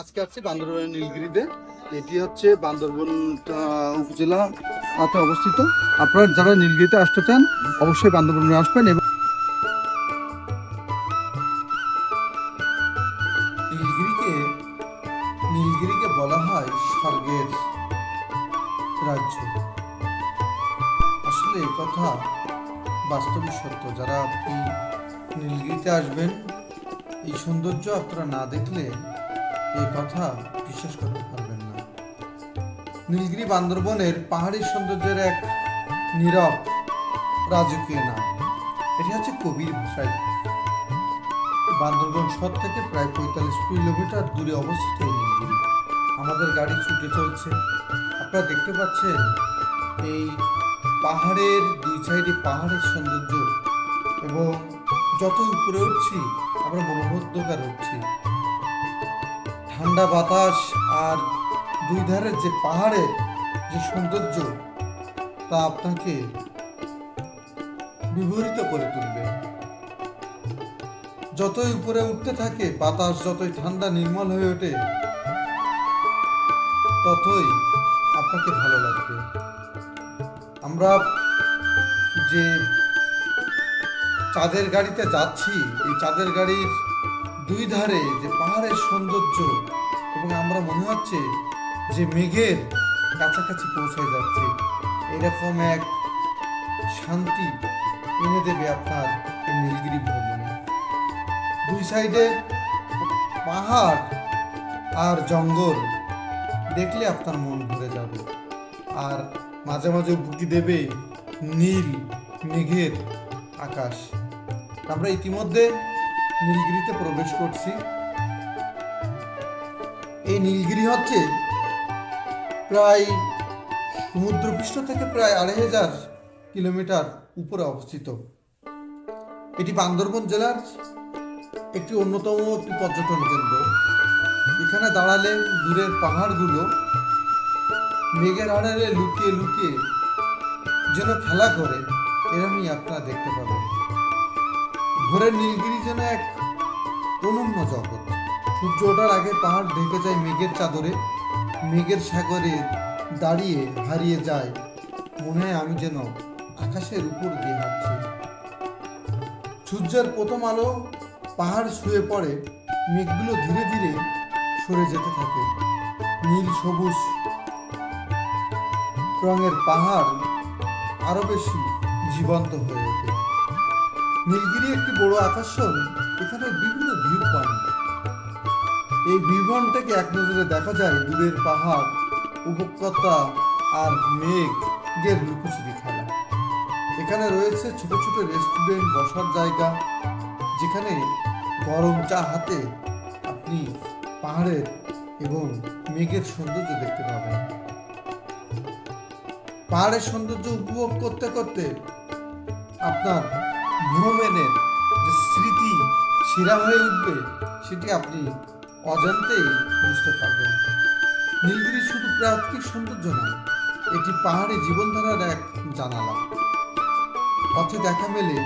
আজকে আসছি বান্দরবনের নীলগিরিতে। এটি হচ্ছে বান্দরবন উপজেলা অবস্থিত। আপনারা যারা নীলগিরিতে আসতে চান, অবশ্যই বান্দরবনে আসবেন এবং নীলগিরিকে নীলগিরিকে বলা হয় স্বর্গের রাজ্য। আসলে কথা বাস্তবিক সত্য। যারা আপনি নীলগিরিতে আসবেন, এই সৌন্দর্য আপনারা না দেখলে এই কথা বিশ্বাস করতে পারবেন না। নীলগিরি বান্দরবনের পাহাড়ি সৌন্দর্যের এক নীরব রাজকীয় নাম। এটি হচ্ছে কবির ভাষায় বান্দরবন শহর থেকে প্রায় পঁয়তাল্লিশ কিলোমিটার দূরে অবস্থিত নীলগিরি। আমাদের গাড়ি ছুটে চলছে। আপনারা দেখতে পাচ্ছেন এই পাহাড়ের দুই সাইডে পাহাড়ের সৌন্দর্য এবং যত উপরে উঠছি, আমরা মনোবদ্ধকার উঠছি ঠান্ডা বাতাস আর দুই ধারের যে পাহাড়ের যে সৌন্দর্য, তা আপনাকে বিভরিত করে তুলবে। যতই উপরে উঠতে থাকে, বাতাস যতই ঠান্ডা নির্মল হয়ে ওঠে, ততই আপনাকে ভালো লাগবে। আমরা যে চাঁদের গাড়িতে যাচ্ছি, এই চাঁদের গাড়ির দুই ধারে যে পাহাড়ের সৌন্দর্য এবং আমরা মনে হচ্ছে যে মেঘের কাছাকাছি পৌঁছে যাচ্ছে। এরকম এক শান্তি এনে দেবে আপনার এই নীলগিরি ভ্রমণে। দুই সাইডে পাহাড় আর জঙ্গল দেখলে আপনার মন ভরে যাবে। আর মাঝে মাঝে বুকি দেবে নীল মেঘের আকাশ। আমরা ইতিমধ্যে নীলগিরিতে প্রবেশ করছি। এই নীলগিরি হচ্ছে প্রায় সমুদ্রপৃষ্ঠ থেকে প্রায় আড়াই হাজার কিলোমিটার উপরে অবস্থিত। এটি বান্দরবন জেলার একটি অন্যতম একটি পর্যটন কেন্দ্র। এখানে দাঁড়ালে দূরের পাহাড়গুলো মেঘের আড়ালে লুকিয়ে লুকিয়ে যেন খেলা করে, এরমই আপনারা দেখতে পাবেন। ভোরের নীলগিরি যেন এক অনন্য জগৎ। সূর্য ওঠার আগে পাহাড় ঢেকে যায় মেঘের চাদরে। মেঘের সাগরে দাঁড়িয়ে হারিয়ে যায়। মনে হয় আমি যেন আকাশের উপর দিয়ে হাঁটছি। সূর্যের প্রথম আলো পাহাড় শুয়ে পড়ে, মেঘগুলো ধীরে ধীরে সরে যেতে থাকে। নীল, সবুজ রঙের পাহাড় আরও বেশি জীবন্ত হয়ে ওঠে। নীলগিরি একটি বড় আকর্ষণ, এখানে বিভিন্ন ভিউ পয়েন্ট এই পয়েন্ট থেকে এক নজরে দেখা যায় দূরের পাহাড়, উপত্যকা আর মেঘের লুকোচুরি খেলা। এখানে রয়েছে ছোট ছোট রেস্টুরেন্ট বসার জায়গা, যেখানে গরম চা হাতে আপনি পাহাড়ের এবং মেঘের সৌন্দর্য দেখতে পাবেন। পাহাড়ের সৌন্দর্য উপভোগ করতে করতে আপনার ভ্রমণের যে স্মৃতি সেরা হয়ে উঠবে, সেটি আপনি অজান্তেই বুঝতে পারবেন। নীলগিরি শুধু প্রাকৃতিক সৌন্দর্য নয়, এটি পাহাড়ি জীবনধারার এক জানালা। পথে দেখা মেলে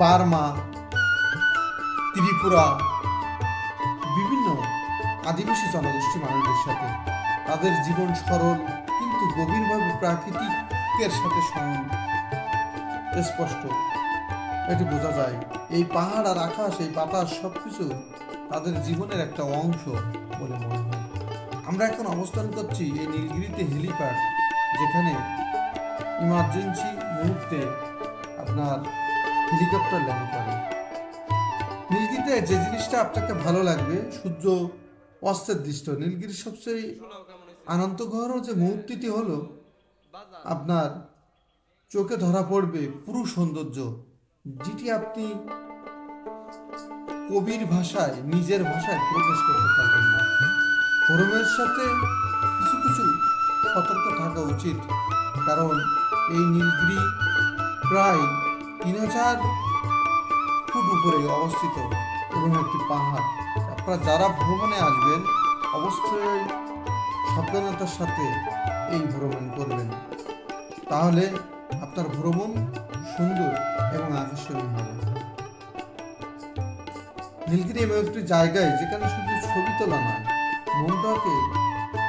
বার্মা, ত্রিপুরা, বিভিন্ন আদিবাসী জনগোষ্ঠী মানুষদের সাথে। তাদের জীবন সরল কিন্তু গভীরভাবে প্রাকৃতিকের সাথে স্পষ্ট। এটি বোঝা যায়, এই পাহাড় আর আকাশ, এই বাতাস সবকিছু তাদের জীবনের একটা অংশ বলে মনে হয়। আমরা এখন অবস্থান করছি এই নীলগিরিতে হেলিপ্যাড, যেখানে ইমার্জেন্সি মুহূর্তে আপনার হেলিকপ্টার ল্যান্ড করে। নীলগিরিতে যে জিনিসটা আপনাকে ভালো লাগবে, সূর্য অস্তের দৃষ্ট। নীলগিরির সবচেয়ে আনন্দঘর যে মুহূর্তটি হলো, আপনার চোখে ধরা পড়বে পুরো সৌন্দর্য, যেটি আপনি কবির ভাষায়, নিজের ভাষায় প্রকাশ করতে পারবেন না ধর্মের সাথে কিছু কিছু সতর্ক থাকা উচিত। কারণ এই নীলগিরি প্রায় তিন হাজার ফুট উপরে অবস্থিত এবং একটি পাহাড়। আপনারা যারা ভ্রমণে আসবেন, অবশ্যই সাবধানতার সাথে এই ভ্রমণ করবেন। তাহলে আপনার ভ্রমণ সুন্দর এবং আকর্ষণীয় হবে। নীলগিরি এমন একটি জায়গায় যেখানে শুধু ছবি তোলা নয়, মনটাকে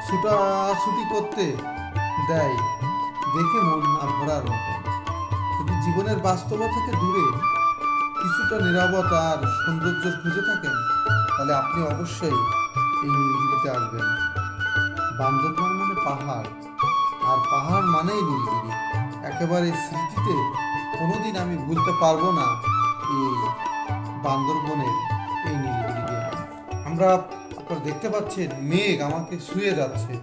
ছুটাছুটি করতে দেয়। দেখে মন না ভরার মতো। যদি জীবনের বাস্তবতা থেকে দূরে কিছুটা নিরাপত্তা আর সৌন্দর্য খুঁজে থাকেন, তাহলে আপনি অবশ্যই এই নীলগিরিতে আসবেন। বান্দরবান মানে পাহাড়, আর পাহাড় মানেই নীলগিরি। একেবারে স্মৃতিতে কোনোদিন আমি ভুলতে পারব না এই বান্দরবনের এই নীলগিরিকে আমরা আপনারা দেখতে পাচ্ছেন মেঘ আমাকে শুয়ে যাচ্ছে,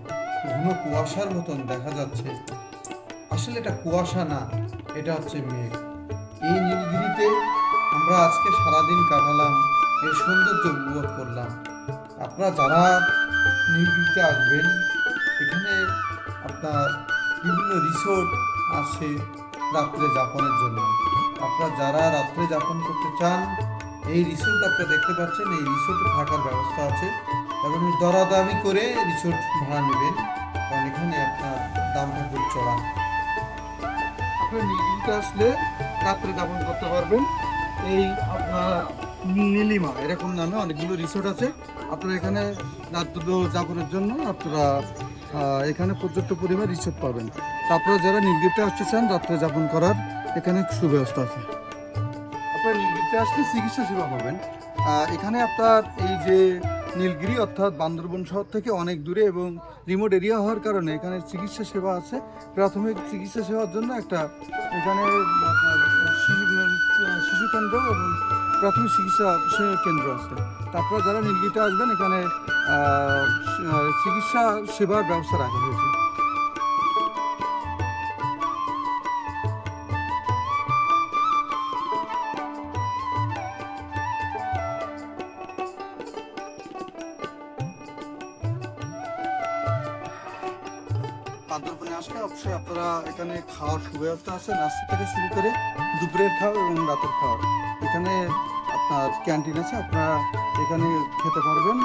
ঘন কুয়াশার মতন দেখা যাচ্ছে। আসলে এটা কুয়াশা না, এটা হচ্ছে মেঘ। এই নীলগিরিতে আমরা আজকে সারাদিন কাটালাম, এর সৌন্দর্য উপভোগ করলাম। আপনারা যারা নীলগিরিতে আসবেন, এখানে আপনার বিভিন্ন রিসোর্ট আছে রাত্রে যাপনের জন্য। আপনারা যারা রাত্রে যাপন করতে চান এই রিসোর্ট আপনারা দেখতে পাচ্ছেন, এই রিসোর্টে থাকার ব্যবস্থা আছে। এবং দরাদামি করে রিসোর্ট ভাড়া নেবেন। কারণ এখানে আপনার দামটা খুব চড়া। আসলে রাত্রে যাপন করতে পারবেন। এই আপনার নীলিমা, এরকম নামে অনেকগুলো রিসোর্ট আছে। আপনারা এখানে রাত্র যাপনের জন্য আপনারা এখানে পর্যাপ্ত পরিমাণ রিসোর্ট পাবেন। তারপরে যারা নীলগিরিতে আসতে চান রাত্রে যাপন করার এখানে সুব্যবস্থা আছে। নীলগিরিতে আসলে চিকিৎসা সেবা পাবেন। এখানে আপনার এই যে নীলগিরি অর্থাৎ বান্দরবন শহর থেকে অনেক দূরে এবং রিমোট এরিয়া হওয়ার কারণে এখানে চিকিৎসা সেবা আছে। প্রাথমিক চিকিৎসা সেবার জন্য একটা এখানে শিশু কেন্দ্র এবং প্রাথমিক চিকিৎসা কেন্দ্র আছে। তারপর যারা নীলগিরিতে আসবেন, এখানে চিকিৎসা সেবার ব্যবস্থা রাখা হয়েছে। বান্দরবনে আসলে অবশ্যই আপনারা এখানে খাওয়ার সুব্যবস্থা আছে, নাস্তা থেকে শুরু করে দুপুরের খাওয়া এবং রাতের খাওয়ার এখানে আপনার ক্যান্টিন আছে, আপনারা এখানে খেতে পারবেন।